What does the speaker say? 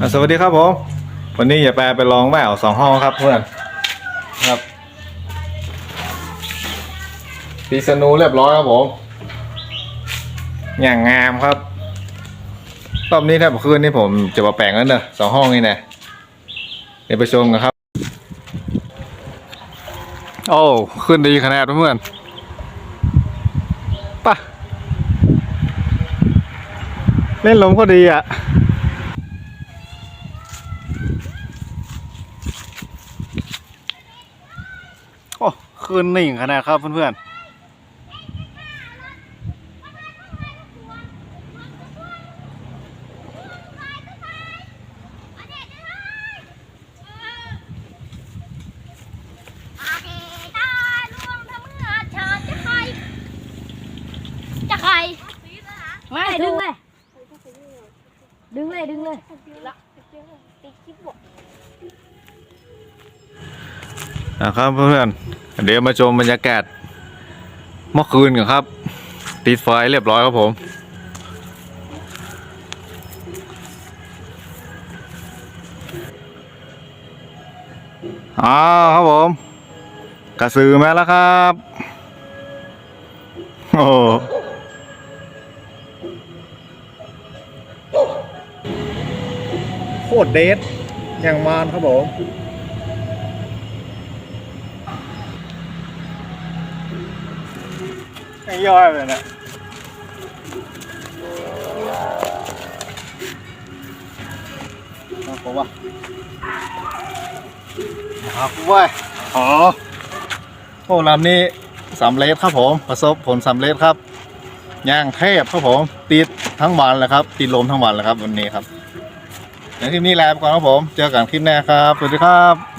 อะสวัสดีครับผม วันนี้อย่าแปลไปลองแววสองห้องครับเพื่อนครับปีสนูเรียบร้อยครับผม อย่างงามครับ รอบนี้ถ้าคืนนี้ผมจะมาแปลงแล้วเนอะสองห้องนี่นะเดี๋ยวไปชมกันครับ โอ้ ขึ้นดีขนาดเพื่อนป่ะ เล่นลมก็ดีอะ โอ้ คืนนิ่งขนาดครับเพื่อนๆจะใครไม่ดึงเลย ดึงเลย ดึงเลยนะครับเพื่อนๆ เดี๋ยวมาชมบรรยากาศเมื่อคืนกันครับ ติดไฟเรียบร้อยครับผม อ้าวครับผม กระสือมาแล้วครับ โอ้โหโคตรเดทอย่างมานครับผม ไม่ย่อยเลยนะน่ากลัวว่ะนะครับเว้ยอ๋อโอ้ลำนี้สำเร็จครับผม ประสบผลสำเร็จครับย่างเทพครับผม ติดทั้งวันเลยครับ ติดลมทั้งวันเลยครับวันนี้ครับในคลิปนี้ลาไปก่อนครับผม เจอกันคลิปหน้าครับ สวัสดีครับ